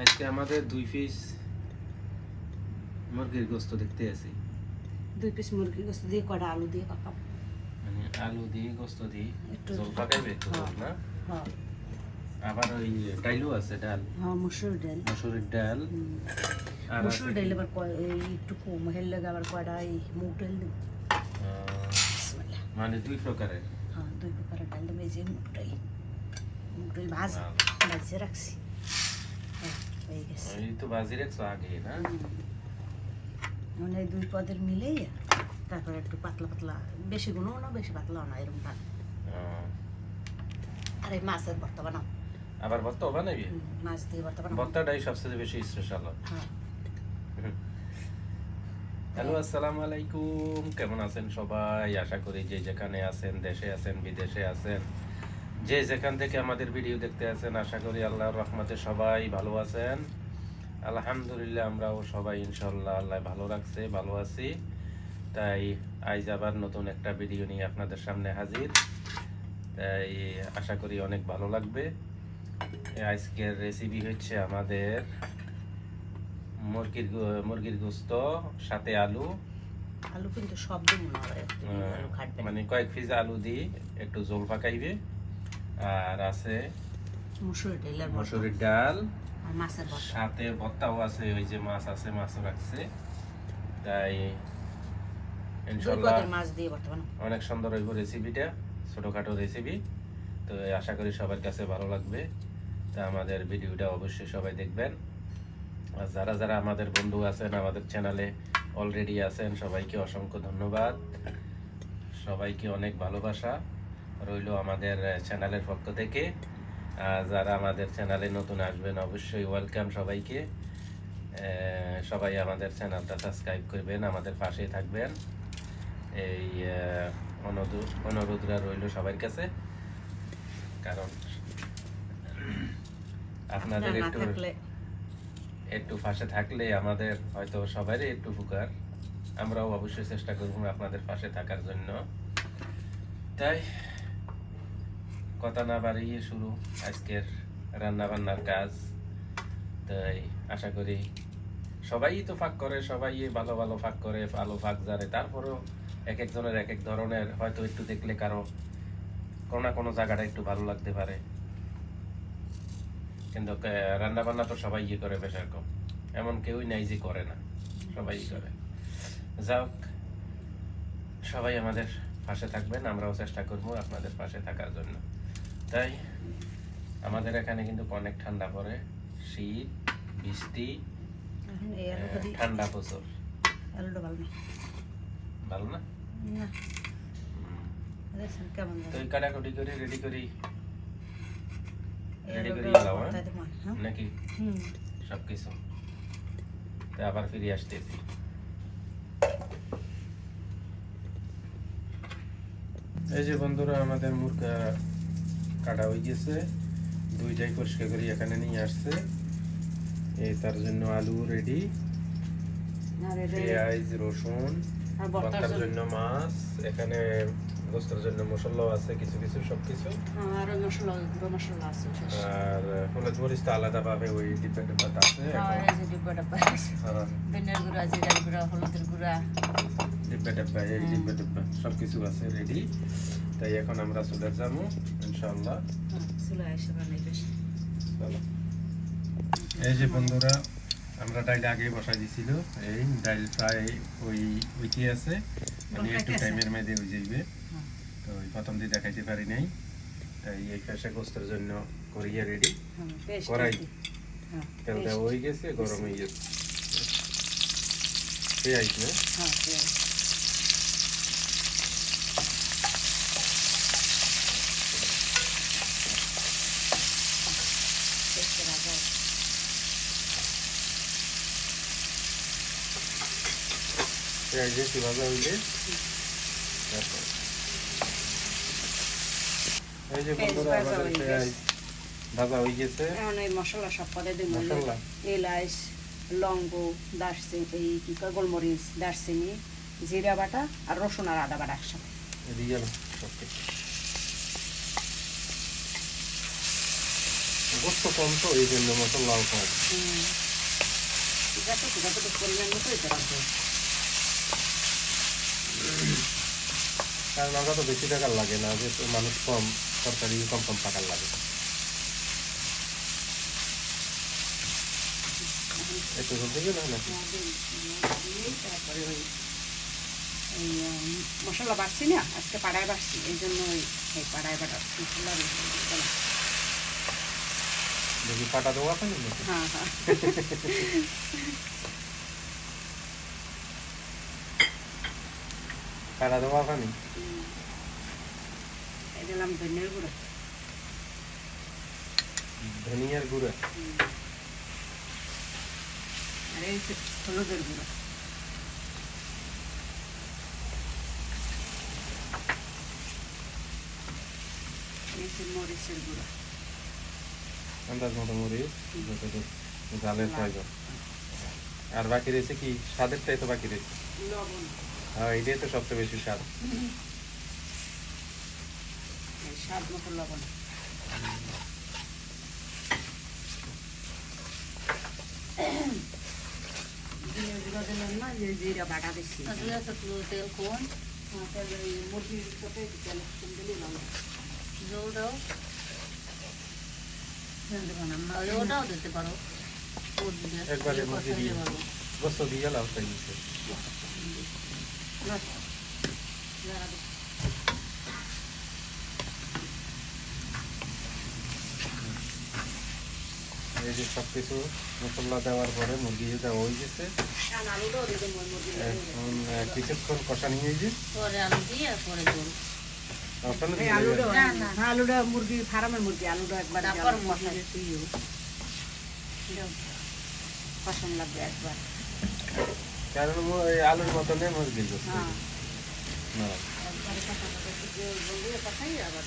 আজকে আমাদের দুই পিস মুরগির গোস্ত দেখতে আছি দুই পিস মুরগি গোস্ত দিয়ে কটা আলু দিয়ে পাকাবো মানে আলু দিয়ে গোস্ত দিয়ে একটু জল একটু হ্যাঁ। না? হ্যাঁ। আবার ওই ডাইলও আছে ডাল। হ্যাঁ মুসুর ডাল। মসুরের ডাল। আর মুসুর ডাল? এবার একটু কম হেললে আবার কয়টা এই মুগ ডাল মানে দুই প্রকারের। হ্যাঁ দুই প্রকারের ডাল দেবো যে মুগ ডাল। মুগ ডাল ভাজা। ভাজিয়ে রাখছি। হ্যাঁ গেছে। এই তো বাজি রাখছো আগে না? মানে দুই পদের মিলেই তারপরে একটু পাতলা পাতলা বেশি গুণও না বেশি পাতলাও না এরকম আর এই মাছের ভর্তা বানাও। আবার ভর্তা বানাবি? মাছ দিয়ে ভর্তা ভর্তাটাই সবচেয়ে বেশি স্পেশাল হ্যাঁ। হ্যালো আসসালামু আলাইকুম। কেমন আছেন সবাই? আশা করি যে যেখানে আছেন দেশে আছেন বিদেশে আছেন। যে যেখান থেকে আমাদের ভিডিও দেখতে আছেন আশা করি আল্লাহর রহমতে সবাই ভালো আছেন। আলহামদুলিল্লাহ আমরাও সবাই ইনশাল্লাহ আল্লাহ ভালো রাখছে ভালো আছি। তাই আজ আবার নতুন একটা ভিডিও নিয়ে আপনাদের সামনে হাজির। তাই আশা করি অনেক ভালো লাগবে। আজকের রেসিপি হচ্ছে আমাদের মুরগির মুরগির গোস্ত সাথে আলু। আলু কিন্তু সব দেবো না আবার একটু আহ, আলু খাটবে না মানে কয়েক পিস আলু দিয়ে একটু জল পাকাইবে। আর আছে মুসুর মসুরির ডাল। সাথে ভর্তাও আছে ওই যে মাছ আছে মাছও রাখছে। তাই ইনশাল্লাহ অনেক সুন্দর হইব রেসিপিটা ছোটোখাটো রেসিপি তো আশা করি সবার কাছে ভালো লাগবে। তা আমাদের ভিডিওটা অবশ্যই সবাই দেখবেন। আর যারা যারা আমাদের বন্ধু আছেন আমাদের চ্যানেলে অলরেডি আছেন সবাইকে অসংখ্য ধন্যবাদ। সবাইকে অনেক ভালোবাসা। রইল আমাদের চ্যানেলের পক্ষ থেকে। যারা আমাদের চ্যানেলে নতুন আসবেন অবশ্যই ওয়েলকাম সবাইকে। সবাই আমাদের চ্যানেলটা সাবস্ক্রাইব করবেন আমাদের পাশেই থাকবেন। এই অনুরোধ অনুরোধরা রইল সবার কাছে। কারণ আপনাদের একটু একটু পাশে থাকলে আমাদের হয়তো সবারই একটু উপকার। আমরাও অবশ্যই চেষ্টা করব আপনাদের পাশে থাকার জন্য। তাই কথা না বাড়িয়ে শুরু আজকের রান্না বান্নার কাজ। তাই আশা করি সবাই তো ফাঁক করে, সবাই ভালো ভালো ফাঁক করে, ভালো ফাঁক জানে। তারপরেও এক একজনের এক এক ধরনের, হয়তো একটু দেখলে কারও কোনো না কোনো জায়গাটা একটু ভালো লাগতে পারে। কিন্তু রান্না বান্না তো সবাই ইয়ে করে বেশ কম এমন কেউই নাই যে করে না। সবাই করে। যাক, সবাই আমাদের পাশে থাকবেন, আমরাও চেষ্টা করব আপনাদের পাশে থাকার জন্য। তাই আমাদের এখানে কিন্তু অনেক ঠান্ডা পড়ে। শীত বৃষ্টি ঠান্ডা প্রচুর। ভালো না। কাটাকুটি করে রেডি করি। লাও, হ্যাঁ? নাকি? হুম। সব কিছু তো আবার ফিরে আসতেছি। এই যে বন্ধুরা আমাদের মুরগা কাটা হয়ে গেছে। দুইটাই পরিষ্কার করে এখানে নিয়ে আসছে। এই তার জন্য আলু রেডি পেঁয়াজ রসুন ভর্তার ভর্তার জন্য? মাছ এখানে গোস্তের জন্য মশলাও আছে কিছু কিছু সব কিছু। হ্যাঁ, আর মশলা মশলা আছে আর হলুদ মরিচ তো আলাদাভাবে ওই ডিব্বা ডিব্বাতে আছে হ্যাঁ, এই যে ডিব্বা ডাব্বা আছে। হ্যাঁ, ধনিয়ার গুঁড়া জিরার গুঁড়া হলুদের গুঁড়া। ডিব্বা ডিব্বা এই হ্যাঁ। ডিব্বা ডিব্বা সব কিছু আছে রেডি তাই এখন আমরা চলে যাব ইনশাল্লাহ হ্যাঁ, এই যে বন্ধুরা আমরা ডাইল আগে বসাই দিছিল। এই ডাইল প্রায় ওই উইটি আছে। মানে একটু টাইমের মধ্যে হয়ে যাইবে। হ্যাঁ। তো ওই প্রথম দিয়ে দেখাইতে পারি নাই। তাই এই ফেসে গোস্তের জন্য করিয়া রেডি করাই। পেস্ট কড়াই। হ্যাঁ, তেল দেওয়া হয়ে গেছে গরম হয়ে গেছে। পেঁয়াজ না? হ্যাঁ, পেঁয়াজ। পেস্টে ভাজা আছে। পেঁয়াজ বেশি ভাজা হইলে এই যে বন্ধুরা আমাদের পেঁয়াজ ভাজা হয়ে গেছে। এখন এই মশলা সব পদে দিব মশলা? এলাচ লঙ্গ দারচিনি এই কি কয় গোলমরিচ দারচিনি জিরা বাটা আর রসুন আর আদা বাটা একসাথে। এদিকে গেল। সব গোস্ত কম তো এই জন্য যতটুকু পরিমাণ মতো এটা কারণ আমরা তো বেশি টাকার লাগে না যেহেতু মানুষ কম তরকারি কম কম টাকার লাগে। একটু জল দিবি না নাকি তারপরে ওই এই উম, মশলা বাড়ছি না? আজকে পাড়ায় বাড়ছি এই জন্য ওই পাড়ায় বাটা মশলা। দেখি পাটা দেওয়া হ্যাঁ হ্যাঁ। পাটা দেওয়া আছে নি দিলাম ধনিয়ার গুঁড়ো। ধনিয়ার গুঁড়া? হুম। আর এই হলুদের গুঁড়ো। মরিচের গুঁড়ো। আন্দাজ মতো মরিচ জালের প্রয়োজন আর বাকি রয়েছে কি? স্বাদেরটাই তো বাকি রয়েছে? লবণ। হ্যাঁ এটাই তো সবচেয়ে বেশি স্বাদ। এই স্বাদ মতো লবণ। জিরে গুঁড়ো দিলাম না যে জিরা বাটা দিচ্ছি Aduh, satu telepon, তাহলে এই মুরগির সাথে তেল দিলে ভালো। jauh dah. দেবো না ya udah udah teparu. Oh, dia. একবারে গোস্ত দিয়ে তাই দিচ্ছে এই যে সব কিছু মশলা দেওয়ার পরে মুরগি দেওয়া হয়ে গেছে কিছুক্ষণ কষা নিয়ে যে। আলুটা। হ্যাঁ মুরগি ফার্মের মুরগি আলুটা একবার yuk. পছন্দ লাগবে একবার। কারণ ও- এই আলুর মতনে মুরগির গোস্ত হ্যাঁ। না একবারে পছন্দ করতে যে বলবে কথাই আবার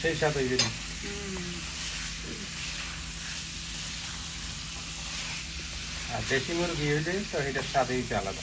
সেই হয়ে আর দেশি মুরগি হইলে তো এটার স্বাদ হইতে আলাদা।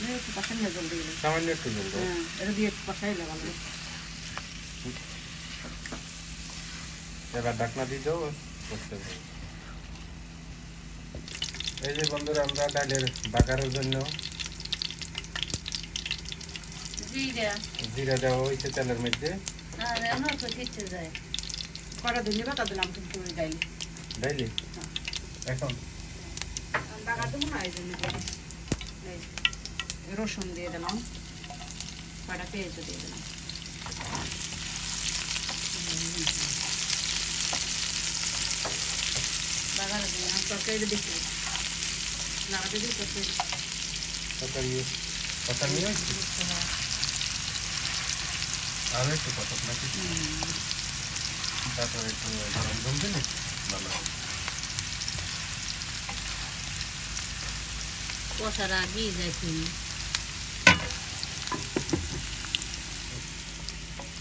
দিয়ে সামান্য একটু জল হ্যাঁ এটা দিয়ে একটু কষাইলে ভালো এবার দিয়ে দেবো করতে হবে। এই যে বন্ধুরা আমরা ডালের বাগারের জন্য. জিরা। দেওয়া হয়েছে তেলের মধ্যে. কটা ধনিয়া পাতা দিলাম কিন্তু ডাইলে। ডাইলি? এখন? বাগা দেবো না এই জন্য করে। এই, রসুন দিয়ে দিলাম। কটা পেঁয়াজও দিয়ে দিলাম। বাগার তরকারি দেখি লাগাতে দিই তরকারি। তরকারি কথা আরও একটু কত নাকি? তারপরে একটু গরম জল দিলে ভালো হবে Puasa lagi zai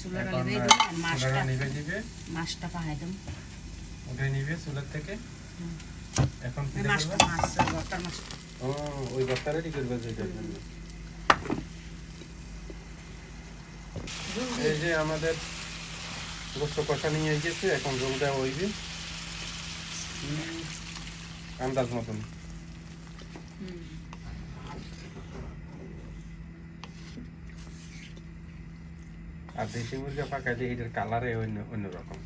চুলাটা আর মাছটা। চুলাটা দিবে। মাছটা পাহাই দেবো। উঠে নিবে চুলার থেকে। এখন কি মাছটা মাছ বর্তার মাছ। ও ওই বস্তা রেডি করবে এই যে আমাদের গোস্ত কষা নিয়ে গেছে এখন জল দেওয়া হইবে আন্দাজ মতন। হুম। আর দেশি মুরগি পাকাইলে এটার কালারে অন্য অন্যরকম।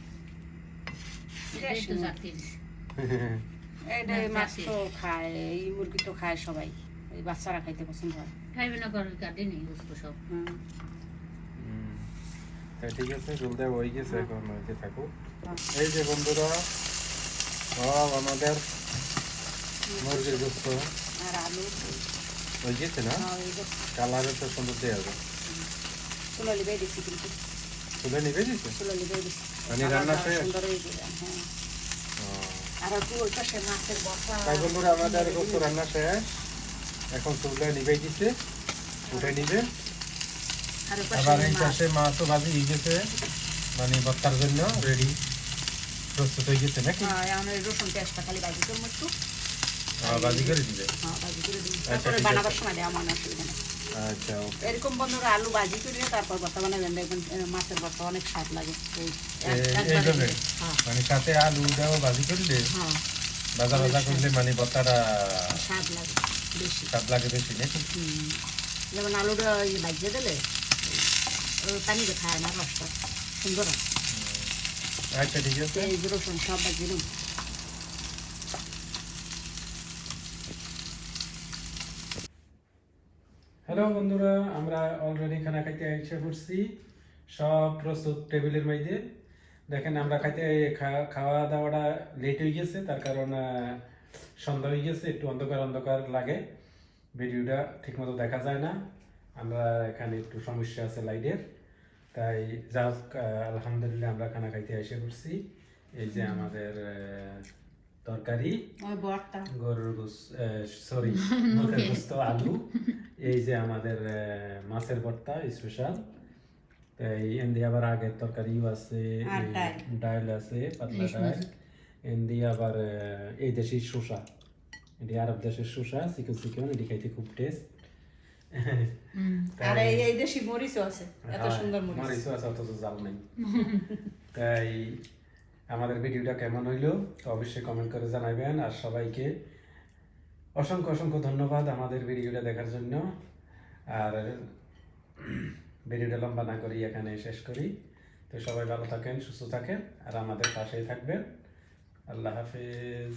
না, মাছ তো খায় এই মুরগি তো খায় সবাই। এই বাচ্চারা খাইতে পছন্দ হয়। খাইবে না কাটে নেই সব। তা ঠিক আছে জলদি হয়ে গেছে এখন হইতে থাকুক। হ্যাঁ। এই যে বন্ধুরা সব আমাদের মুরগির গোস্ত। আর আলু। হয়ে গেছে না? হ্যাঁ, কালারে তো সুন্দর দেওয়া যাবে লিবেই দিছি কিন্তু দিছে লিবেই দিছি মানে রান্না শেষ? সুন্দর হয়ে হ্যাঁ আর একটু ওই পাশে মাছের বসা তাই বন্ধুরা আমাদের গোস্ত রান্না শেষ এখন তুলে নিবে দিছে উঠে নিবে আবার এই পাশে মাছও ভাজি হয়ে গেছে মানে ভর্তার জন্য রেডি প্রস্তুত হয়ে গেছে নাকি হ্যাঁ, রসুন পেঁয়াজটা খালি ভাজি করব একটু আহ, ভাজি করে দিবে হ্যাঁ ভাজি করে দিই আচ্ছা, তারপরে বানাবার সময় দেওয়া মনে অসুবিধা নেই আচ্ছা এরকম বন্ধুরা আলু ভাজি করে তারপর ভর্তা বানাবেন দেখবেন মাছের ভর্তা অনেক স্বাদ লাগে? হ্যাঁ। মানে সাথে আলু দাও ভাজি করলে ভাজা ভাজা করলে মানে ভর্তাটা স্বাদ লাগে বেশি। স্বাদ লাগে বেশি নাকি? যেমন আলুটা ওই ভাজিয়ে দিলে পানিতে খায় না রসটা। সুন্দর আচ্ছা ঠিক আছে। এই রসুন সব ভাজিয়ে হ্যালো বন্ধুরা আমরা অলরেডি খানা খাইতে এসে পড়ছি। সব প্রস্তুত টেবিলের মধ্যে। দেখেন আমরা খাইতে খাওয়া দাওয়াটা লেট হয়ে গেছে তার কারণ সন্ধ্যা হয়ে গেছে একটু অন্ধকার অন্ধকার লাগে। ভিডিওটা ঠিকমতো দেখা যায় না। আমরা এখানে একটু সমস্যা আছে লাইটের তাই যা হোক, আলহামদুলিল্লাহ আমরা খানা খাইতে এসে পড়ছি। এই যে আমাদের তরকারি গরুর গোস সরি মুখের গোস্ত আলু এই যে আমাদের মাছের ভর্তা স্পেশাল এন্দি আবার আগের তরকারিও আছে ডাল। আছে পাতলা ডাল এন্দি আবার এই দেশি শসা এটি আরব দেশের শসা চিকেন চিকেন এটি খাইতে খুব টেস্ট আর এই এই দেশি মরিচও আছে এত সুন্দর মরিচ। মরিচও আছে অথচ জাল নেই। তাই আমাদের ভিডিওটা কেমন হইল, তো অবশ্যই কমেন্ট করে জানাবেন আর সবাইকে অসংখ্য অসংখ্য ধন্যবাদ আমাদের ভিডিওটা দেখার জন্য। আর ভিডিওটা লম্বা না করি এখানে শেষ করি। তো সবাই ভালো থাকেন, সুস্থ থাকেন, আর আমাদের পাশেই থাকবেন। আল্লাহ হাফিজ।